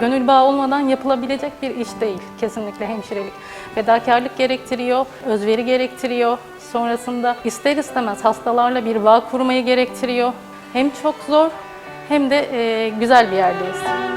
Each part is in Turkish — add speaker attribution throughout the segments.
Speaker 1: Gönül bağı olmadan yapılabilecek bir iş değil kesinlikle hemşirelik. Fedakarlık gerektiriyor, özveri gerektiriyor. Sonrasında ister istemez hastalarla bir bağ kurmayı gerektiriyor. Hem çok zor hem de güzel bir yerdeyiz.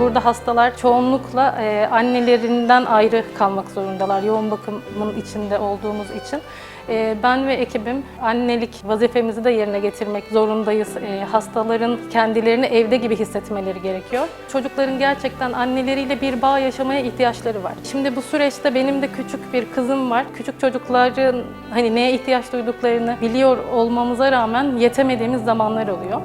Speaker 1: Burada hastalar çoğunlukla e, annelerinden ayrı kalmak zorundalar yoğun bakımın içinde olduğumuz için. E, ben ve ekibim annelik vazifemizi de yerine getirmek zorundayız. E, hastaların kendilerini evde gibi hissetmeleri gerekiyor. Çocukların gerçekten anneleriyle bir bağ yaşamaya ihtiyaçları var. Şimdi bu süreçte benim de küçük bir kızım var. Küçük çocukların hani neye ihtiyaç duyduklarını biliyor olmamıza rağmen yetemediğimiz zamanlar oluyor.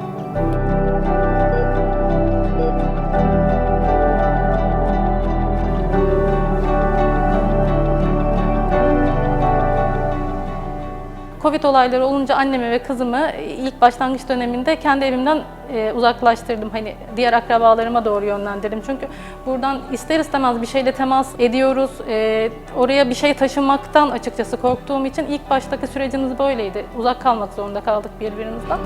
Speaker 1: Covid olayları olunca annemi ve kızımı ilk başlangıç döneminde kendi evimden e, uzaklaştırdım. Hani diğer akrabalarıma doğru yönlendirdim. Çünkü buradan ister istemez bir şeyle temas ediyoruz. E, oraya bir şey taşımaktan açıkçası korktuğum için ilk baştaki sürecimiz böyleydi. Uzak kalmak zorunda kaldık birbirimizden.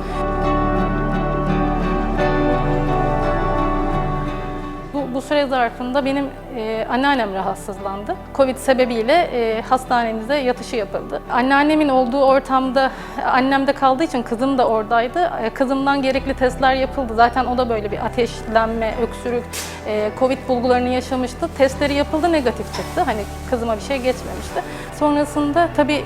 Speaker 1: Süre zarfında benim e, anneannem rahatsızlandı. Covid sebebiyle e, hastanemize yatışı yapıldı. Anneannemin olduğu ortamda annem de kaldığı için kızım da oradaydı. E, kızımdan gerekli testler yapıldı. Zaten o da böyle bir ateşlenme, öksürük, e, Covid bulgularını yaşamıştı. Testleri yapıldı, negatif çıktı. Hani kızıma bir şey geçmemişti. Sonrasında tabii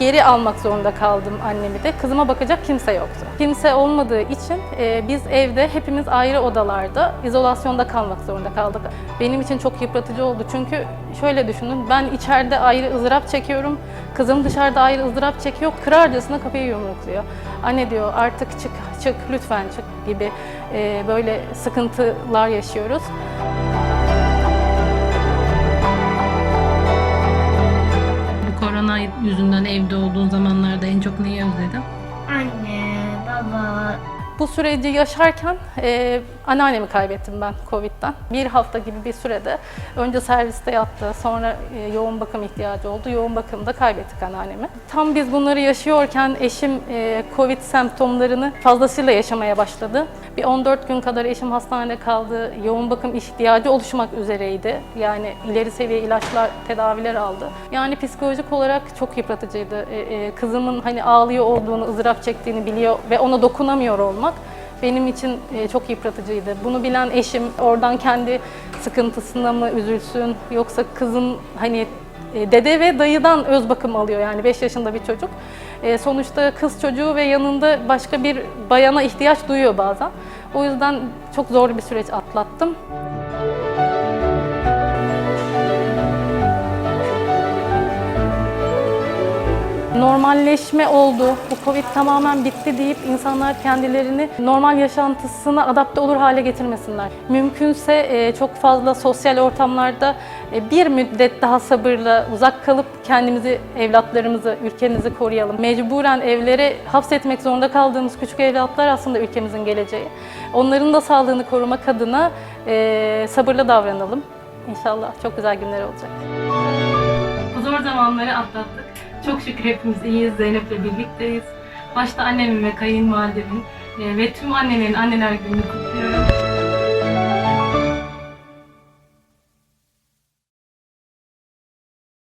Speaker 1: geri almak zorunda kaldım annemi de. Kızıma bakacak kimse yoktu. Kimse olmadığı için e, biz evde hepimiz ayrı odalarda izolasyonda kalmak zorunda kaldık. Benim için çok yıpratıcı oldu çünkü şöyle düşünün ben içeride ayrı ızdırap çekiyorum. Kızım dışarıda ayrı ızdırap çekiyor. Kırarcasına kapıyı yumrukluyor. Anne diyor artık çık çık lütfen çık gibi e, böyle sıkıntılar yaşıyoruz.
Speaker 2: Yüzünden evde olduğun zamanlarda en çok neyi özledin?
Speaker 3: Anne, baba,
Speaker 1: Bu süreci yaşarken e, anneannemi kaybettim ben Covid'den. Bir hafta gibi bir sürede önce serviste yattı, sonra e, yoğun bakım ihtiyacı oldu. Yoğun bakımda kaybettik anneannemi. Tam biz bunları yaşıyorken eşim e, Covid semptomlarını fazlasıyla yaşamaya başladı. Bir 14 gün kadar eşim hastanede kaldı. Yoğun bakım ihtiyacı oluşmak üzereydi. Yani ileri seviye ilaçlar, tedaviler aldı. Yani psikolojik olarak çok yıpratıcıydı. E, e, kızımın hani ağlıyor olduğunu, ızdırap çektiğini biliyor ve ona dokunamıyor olmak benim için e, çok yıpratıcıydı. Bunu bilen eşim oradan kendi sıkıntısına mı üzülsün yoksa kızım hani dede ve dayıdan öz bakım alıyor yani 5 yaşında bir çocuk. E, sonuçta kız çocuğu ve yanında başka bir bayana ihtiyaç duyuyor bazen. O yüzden çok zor bir süreç atlattım. Normalleşme oldu, bu Covid tamamen bitti deyip insanlar kendilerini normal yaşantısına adapte olur hale getirmesinler. Mümkünse e, çok fazla sosyal ortamlarda e, bir müddet daha sabırla uzak kalıp kendimizi, evlatlarımızı, ülkemizi koruyalım. Mecburen evlere hapsetmek zorunda kaldığımız küçük evlatlar aslında ülkemizin geleceği. Onların da sağlığını korumak adına e, sabırlı davranalım. İnşallah çok güzel günler olacak. Bu zor zamanları atlattık. Çok şükür hepimiz iyiyiz, Zeynep'le birlikteyiz. Başta annemin ve kayınvalidemin e, ve tüm annelerin anneler gününü kutluyorum.